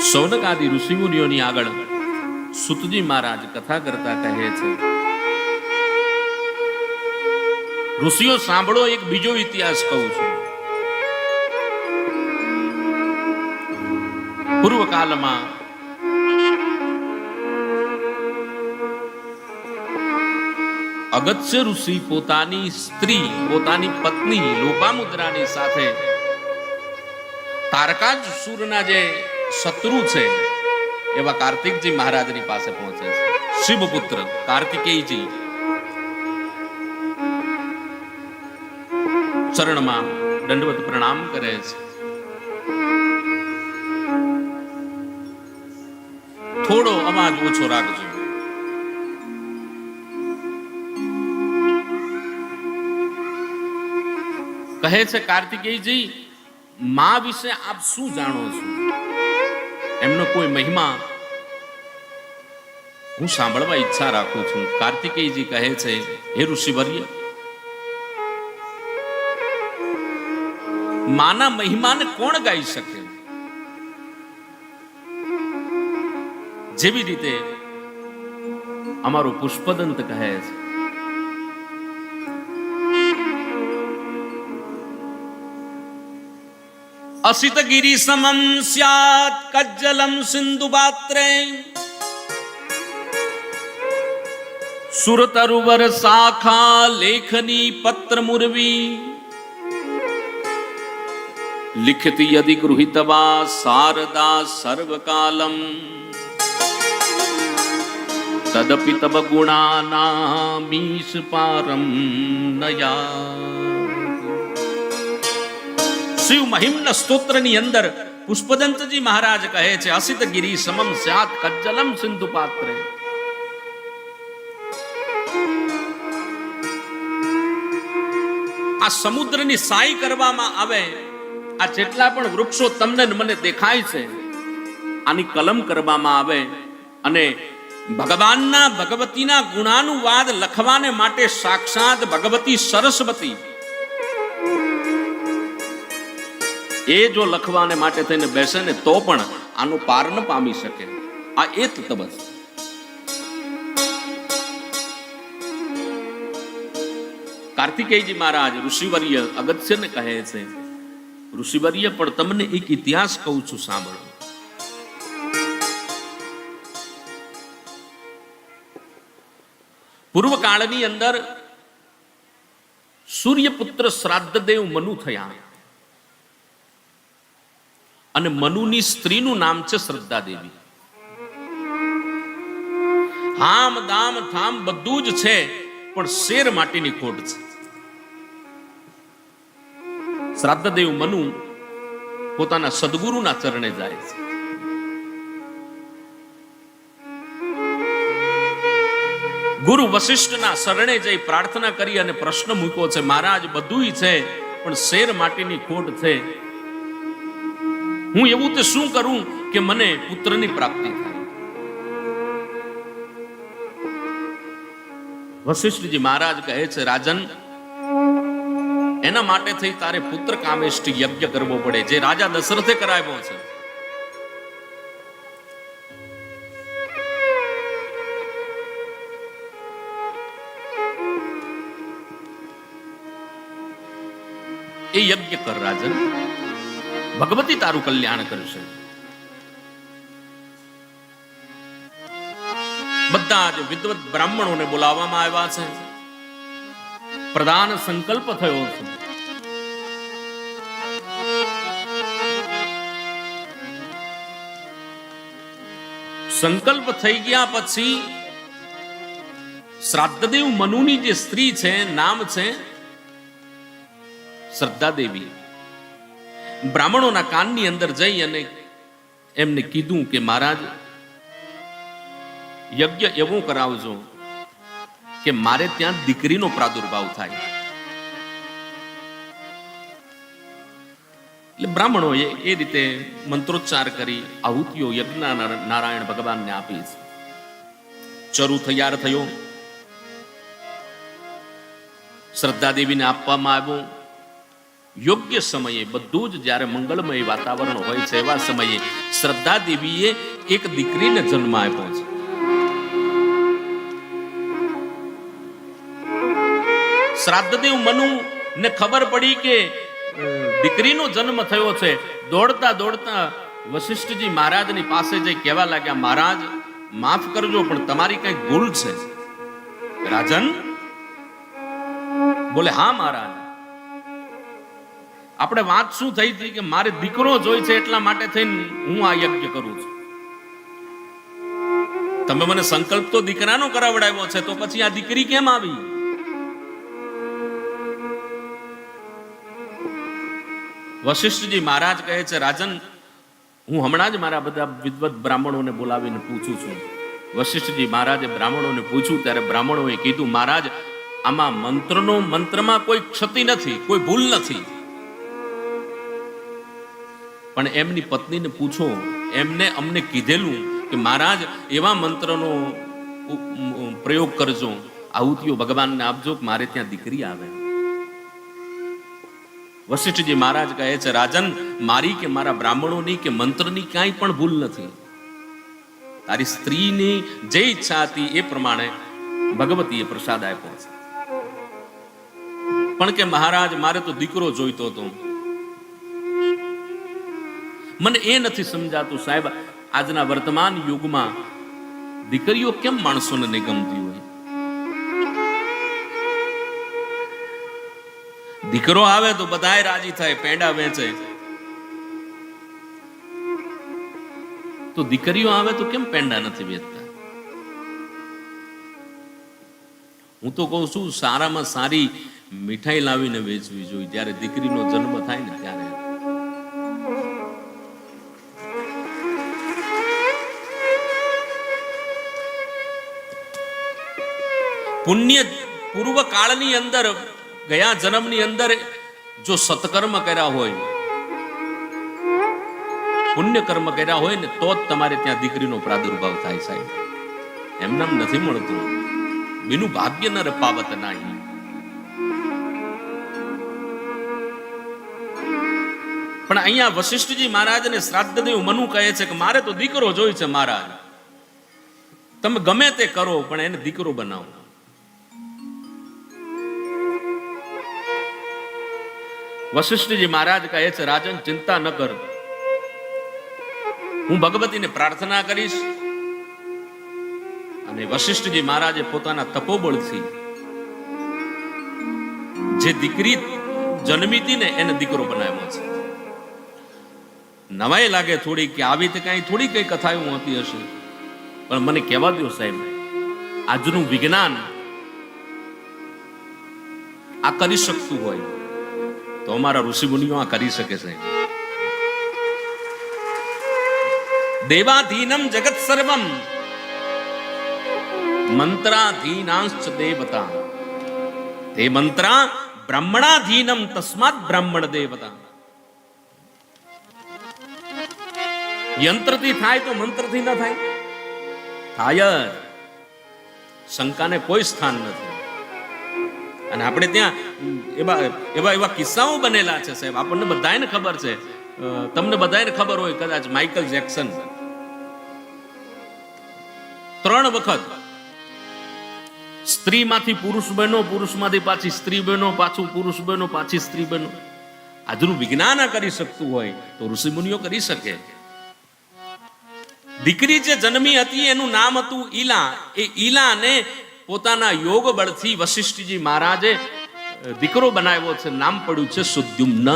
સૌનક આદિ ઋષિમુનિઓની આગળ સુતજી મહારાજ કથા કરતા કહે છે. ઋષિઓ સાંભળો, એક બીજો ઇતિહાસ કહું છું. પૂર્વ કાલમાં અગત્ય ઋષિ પોતાની સ્ત્રી, પોતાની પત્ની લોપામુદ્રાની સાથે તારકાજ સુરના જે શત્રુ છે એવા કાર્તિકજી મહારાજની પાસે પહોંચે છે શિવપુત્ર કાર્તિકેયજી ચરણમાં દંડવત પ્રણામ કરે છે થોડો અવાજ ઓછો રાખજો કહે છે કાર્તિકેયજી મા વિશે આપ શું જાણો છો એમનો કોઈ મહિમા હું સાંભળવા ઈચ્છા રાખું છું. કાર્તિકેયજી કહે છે, હે ઋષિવર્ય, માના મહિમાને કોણ ગાઈ શકે? જેવી રીતે અમારો પુષ્પદંત કહે છે અસિત ગિરી સમમ સ્યાત કજ્જલમ સિંધુ પાત્રે સુરતરુવર શાખા લેખની પત્ર મુરવી લિખિત યદિ ગૃહિતવા શારદા સર્વકાલમ તદપિ તબ ગુણાનામીશ પારમ નયા શિવ મહિમ્ન સ્તોત્રની અંદર પુષ્પદંતજી મહારાજ કહે છે, અસિત ગિરી સમમ સ્યાત કજ્જલમ સિંધુ પાત્રે. આ સમુદ્રની સાઈ કરવામાં આવે, આ જેટલા પણ વૃક્ષો તમને મને દેખાય છે, આની કલમ કરવામાં આવે અને ભગવાનના ભગવતીના ગુણાનુવાદ લખવાને માટે સાક્ષાત ભગવતી સરસ્વતી એ જો લખવાને માટે થઈને બેસે ને તો પણ આનો પાર ન પામી શકે. આ એ તત્વ છે કાર્તિકેયજી મહારાજ ઋષિવર્ય અગત્યને કહે છે, ઋષિવર્ય, પણ તમને એક ઇતિહાસ કહું છું સાંભળો. પૂર્વ કાળની અંદર સૂર્યપુત્ર શ્રાદ્ધદેવ મનુ થયા. અને મનુની સ્ત્રીનું નામ છે શ્રદ્ધા દેવી હામ દામ થામ બધું જ છે, પણ શેર માટીની ખોટ છે. શ્રાદ્ધદેવ મનુ પોતાના સદગુરુના ચરણે જાય છે. ગુરુ વશિષ્ઠના શરણે જઈ પ્રાર્થના કરી અને પ્રશ્ન મૂક્યો છે, મહારાજ, બધુંય છે, પણ શેર માટીની ખોટ છે. હું એવું તે શું કરું કે મને પુત્રની પ્રાપ્તિ થાય? વશિષ્ઠજી મહારાજ કહે છે, રાજન, એના માટે થઈ તારે પુત્ર કામેષ્ટ યજ્ઞ કરવો પડે, જે રાજા દશરથે કરાવ્યો છે. એ યજ્ઞ કર, રાજન. ભગવતી તારું કલ્યાણ કરશે. બધા જ વિદ્વત બ્રાહ્મણોને બોલાવવામાં આવ્યા છે. પ્રધાન સંકલ્પ થયો છે. સંકલ્પ થઈ ગયા પછી શ્રાદ્ધદેવ મનુની જે સ્ત્રી છે, નામ છે શ્રદ્ધા દેવી બ્રાહ્મણોના કાનની અંદર જઈ અને એમને કીધું કે મહારાજ, યજ્ઞ એવું કરાવજો કે મારે ત્યાં દીકરીનો પ્રાદુર્ભાવ થાય. એટલે બ્રાહ્મણોએ એ રીતે મંત્રોચ્ચાર કરી, આહુતિઓ યજ્ઞ નારાયણ ભગવાનને આપી. છે ચરુ તૈયાર થયો. શ્રદ્ધા દેવીને આપવામાં આવ્યો. યોગ્ય સમયે, બધું જ જ્યારે મંગળમય વાતાવરણ હોય છે, એવા સમયે શ્રદ્ધા દેવીએ એક દીકરીને જન્મ આપ્યો છે. શ્રાદ્ધદેવ મનુ ને ખબર પડી કે દીકરીનો જન્મ થયો છે. દોડતા દોડતા વશિષ્ઠજી મહારાજની પાસે જઈ કહેવા લાગ્યા, મહારાજ, માફ કરજો, પણ તમારી કઈ ભૂલ છે. રાજન? બોલે, હા, મહારાજ. આપણે વાત શું થઈ હતી કે મારે દીકરો જોઈ છે એટલા માટે થઈને હું આ યજ્ઞ કરું છું. તમે મને સંકલ્પ તો દીકરાનો કરાવડાવ્યો છે, તો પછી આ દીકરી કેમ આવી? વશિષ્ઠજી મહારાજ કહે છે, રાજન, હું હમણાં જ મારા બધા વિદવત બ્રાહ્મણોને બોલાવીને પૂછું છું. વશિષ્ઠજી મહારાજે બ્રાહ્મણોને પૂછ્યું, ત્યારે બ્રાહ્મણોએ કીધું, મહારાજ, આમાં મંત્રનો મંત્રમાં કોઈ ક્ષતિ નથી, કોઈ ભૂલ નથી. પણ એમની પત્નીને પૂછો, એમને અમને કીધેલું કે મહારાજ, એવા મંત્રનો પ્રયોગ કરજો. આહુતિઓ ભગવાનને આપજો કે મારે ત્યાં દીકરી આવે. વશિષ્ઠજી મહારાજ કહે છે, રાજન, મારી કે મારા બ્રાહ્મણોની કે મંત્રની ક્યાંય પણ ભૂલ નથી. તારી સ્ત્રીની જે ઈચ્છા હતી એ પ્રમાણે ભગવતીએ પ્રસાદ આપ્યો છે. પણ કે મહારાજ, મારે તો દીકરો જોઈતો હતો. મને એ નથી સમજાતું સાહેબ, આજના વર્તમાન યુગમાં દીકરીઓ કેમ માણસોને નિગમતી હોય? દીકરો આવે તો બધાય રાજી થાય, પેંડા વેચે. તો દીકરીઓ આવે તો કેમ પેંડા નથી વેચતા? હું તો કહું છું, સારામાં સારી મીઠાઈ લાવીને વેચવી જોઈએ. જ્યારે દીકરીનો જન્મ થાય ને ત્યારે. પુણ્ય પૂર્વ કાળની અંદર, ગયા જન્મની અંદર જો સત્કર્મ કર્યા હોય પુણ્ય કર્મ કર્યા હોય ને, તો જ તમારે ત્યાં દીકરીનો પ્રાદુર્ભાવ થાય સાહેબ. એમનામ નથી મળતું. બીનું ભાગ્ય ન રપાવત નહીં. પણ અહીંયા વશિષ્ઠજી મહારાજને શ્રાદ્ધદેવ મનુ કહે છે કે મારે તો દીકરો જોઈ છે મહારાજ. તમે ગમે તે કરો, પણ એને દીકરો બનાવો. વશિષ્ઠજી મહારાજ કહે છે, રાજન, ચિંતા ન કર. હું ભગવતીને પ્રાર્થના કરીશ. અને વશિષ્ઠજી મહારાજે પોતાના તપોબળથી જે દીકરી જન્મીતી ને, એને દીકરો બનાવ્યો છે. નવાઈ લાગે થોડી કે આવી રીતે કઈ થોડી કઈ કથાઓ હોતી હશે. પણ મને કહેવા દો સાહેબ, આજનું વિજ્ઞાન આ કરી શકતું હોય. તો અમારા ઋષિમુનિઓ આ કરી શકે છે. દેવાધીનમ જગત સર્વમ. મંત્રાધીનાંશ્ચ દેવતા તે મંત્રા બ્રહ્મણાધીનમ તસ્માત બ્રાહ્મણ દેવતા યંત્રથી થાય તો મંત્રથી ન થાય. થાય જ. શંકાને કોઈ સ્થાન નથી. અને આપણે ત્યાં એવા એવા એવા કિસ્સાઓ બનેલા છે સાહેબ. આપણને બધાને ખબર છે. તમને બધાને ખબર હોય કદાચ માઇકલ જેક્સન. ત્રણ વખત સ્ત્રીમાંથી પુરુષ બનો પુરુષમાંથી પાછી સ્ત્રી બનો પાછું પુરુષ બનો પાછી સ્ત્રી બનો આજનું વિજ્ઞાન કરી શકતું હોય તો ઋષિમુનિઓ કરી શકે. દીકરી જે જન્મી હતી એનું નામ હતું ઈલા. એ ઈલાને પોતાના યોગ બળથી વશિષ્ઠજી મહારાજે દીકરો બનાવ્યો છે નામ પડ્યું છે સુદ્યુમ્ન.